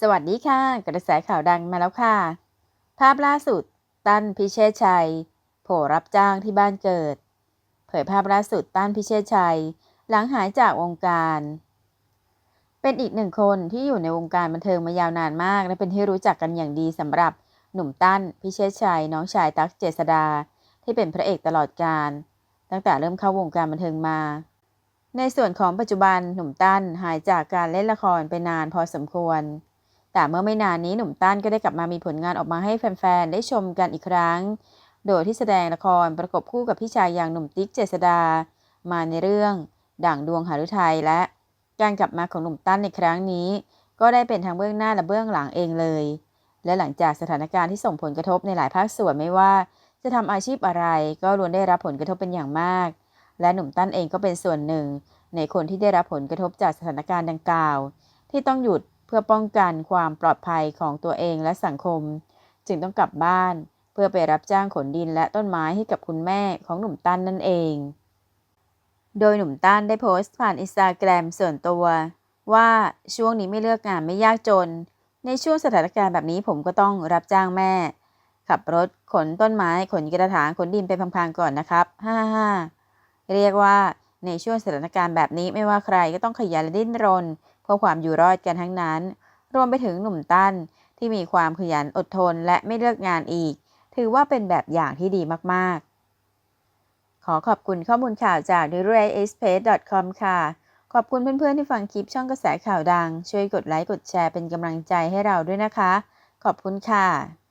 สวัสดีค่ะ กระแสข่าวดังมาแล้วค่ะ ภาพล่าสุด ตั้นพิเชษชัย โผล่รับจ้างที่บ้านเกิด เผยภาพล่าสุดตั้นพิเชษชัย หลังหายจากวงการ เป็นอีกหนึ่งคนที่อยู่ในวงการบันเทิงมายาวนานมาก และเป็นที่รู้จักกันอย่างดีสำหรับหนุ่มตั้นพิเชษชัย น้องชายตั๊กเจษดา ที่เป็นพระเอกตลอดกาลตั้งแต่เริ่มเข้าวงการบันเทิงมา ในส่วนของปัจจุบันหนุ่มตั้นหายจากการเล่นละครไปนานพอสมควร แต่เมื่อไม่นานนี้หนุ่มตั้นก็ได้กลับมามีผลงานออกมาให้แฟนๆ ได้ชมกันอีกครั้ง โดยที่แสดงละครประกบคู่กับพี่ชายอย่างหนุ่มติ๊กเจษดา มาในเรื่อง ด่างดวงหฤทัยและ การกลับมาของหนุ่มตั้นในครั้งนี้ ก็ได้เป็นทั้งเบื้องหน้าและเบื้องหลังเองเลย และหลังจากสถานการณ์ที่ส่งผลกระทบในหลายภาคส่วนไม่ว่า จะทำอาชีพอะไรก็ล้วนได้รับผลกระทบเป็นอย่างมาก และหนุ่มตั้นเองก็เป็นส่วนหนึ่ง ในคนที่ได้รับผลกระทบจากสถานการณ์ดังกล่าว ที่ต้องหยุด พื่อป้องกันความปลอดภัยของตัวเองและสังคม จึงต้องกลับบ้าน เพื่อไปรับจ้างขนดินและต้นไม้ให้กับคุณแม่ของหนุ่มตั้นนั่นเอง โดยหนุ่มตั้นได้โพสต์ผ่านอินสตาแกรมส่วนตัว ว่าช่วงนี้ไม่เลือกงานไม่ยากจน ในช่วงสถานการณ์แบบนี้ผมก็ต้องรับจ้างแม่ ขับรถขนต้นไม้ขนกระถางขนดินไปพังๆก่อนนะครับฮ่าฮ่าเรียกว่าในช่วงสถานการณ์แบบนี้ไม่ว่าใครก็ต้องขยันและดิ้นรน เพื่อความอยู่รอดกันทั้งนั้น รวมไปถึงหนุ่มตั้นที่มีความขยันอดทนและไม่เลือกงานอีก ถือว่าเป็นแบบอย่างที่ดีมากๆ ขอขอบคุณข้อมูลข่าวจาก d a i l y e x p r e s s c o m ค่ะ ขอบคุณเพื่อนๆที่ฟังคลิปช่องกระแสข่าวดัง ช่วยกดไลค์กดแชร์เป็นกำลังใจให้เราด้วยนะคะ ขอบคุณค่ะ